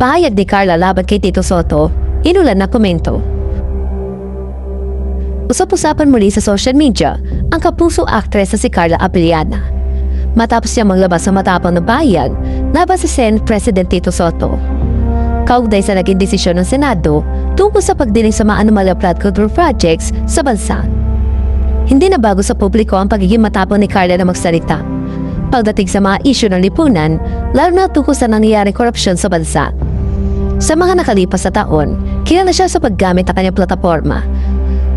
Pahayag ni Carla laban kay Tito Soto, inulan na komento. Usap-usapan muli sa social media ang kapuso actress na si Carla Abellana. Matapos niya maglabas sa matapang na bayag laban sa Senate President Tito Soto. Kaugnay sa naging desisyon ng Senado tungkol sa pagdinig sa mga anomalya flood control projects sa bansa. Hindi na bago sa publiko ang pagiging matapang ni Carla na magsalita. Pagdating sa mga isyu ng lipunan, lalo na tungkol sa nangyayaring korupsyon sa bansa. Sa mga nakalipas na taon, kilala siya sa paggamit ng kanyang plataforma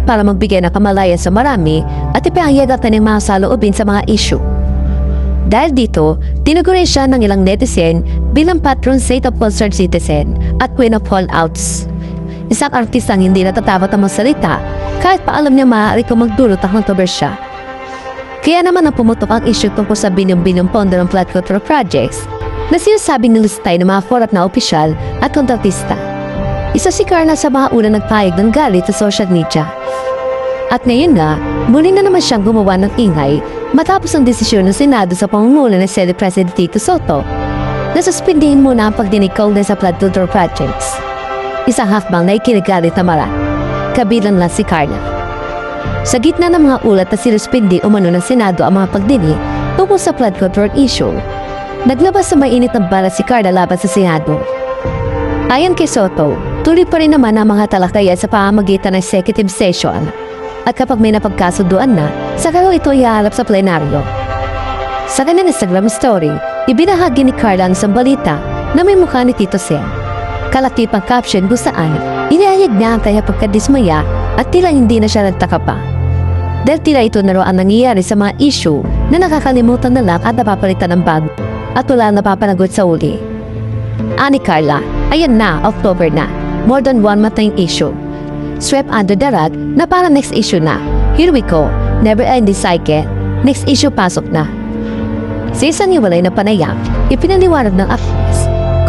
para magbigay ng kamalayan sa marami at ipahayag ang kanyang mga saloobin sa mga isyu. Dahil dito, tinugurin siya ng ilang netizen bilang patron saint of concerned citizen at queen of fallouts. Isang artistang hindi natatakot ang magsalita kahit pa alam niya maaari kung magdulot ang kontrobersya. Kaya naman ang pumutok ang issue tungkol sa binyong-binyong pondo ng flood control projects na sinasabing nilistay ng mga korap na opisyal at kontratista. Isa si Carla sa mga unang nagpahayag ng galit sa social media. At ngayon nga, muli na naman siyang gumawa ng ingay matapos ang desisyon ng Senado sa pangunguna ng Senate President Tito Soto na suspindihin muna ang pagdinig kaugnay sa flood control projects. Isang hakbang na ikinigalit na mara. Kabilang lang si Carla. Sa gitna ng mga ulat na sinuspindi umano ng Senado ang mga pagdinig tungkol sa flood control issue, naglabas sa mainit ng bala si Carla laban sa Senado. Ayon kay Soto, tuloy pa rin naman ang mga talakayan sa pamamagitan ng executive session at kapag may napagkasunduan na, saka ito ihaharap sa plenaryo. Sa kanyang Instagram story, ibinahagi ni Carla ang isang balita na may mukha ni Tito Sen. Kalakip ang caption kung saan inihayag niya ang kanyang pagkadismaya at tila hindi na siya nagtaka pa. Dahil tila ito na ang nangyayari sa mga issue na nakakalimutan na lang at napapalitan ng bag at wala napapanagot sa uli. Ani Carla, ayan na, October na. More than one month na issue. Swept under the rug na para next issue na. Here we go. Never ending cycle. Next issue pasok na. Sa isang iwalay na panayam, ipinaliwanag ng actress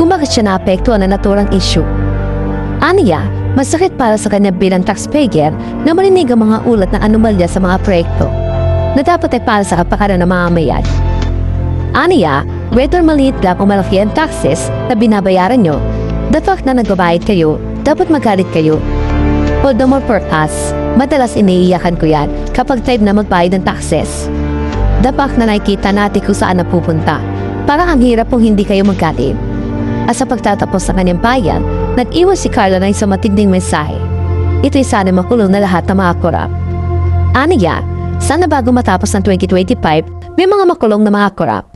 kung bakit siya naapektuhan ng naturang issue. Aniya, masakit para sa kanya bilang taxpayer na marinig ang mga ulat ng anomalya sa mga proyekto na dapat ay para sa kapakanan ng mga mayan. Aniya, whether maliit lang o malaki ang taxes na binabayaran nyo, the fact na nagbabayad kayo, dapat magalit kayo. Although more for us, madalas iniiyakan ko yan kapag time na magbayad ng taxes. The fact na nakikita natin kung saan napupunta, parang ang hirap kung hindi kayo magalit. At sa pagtatapos ng kanyang bayan, nag-iwas si Carla ng isang matinding mensahe. Ito'y sana makulong na lahat ng mga korap. Aniya, sana bago matapos ng 2025, may mga makulong na mga korap.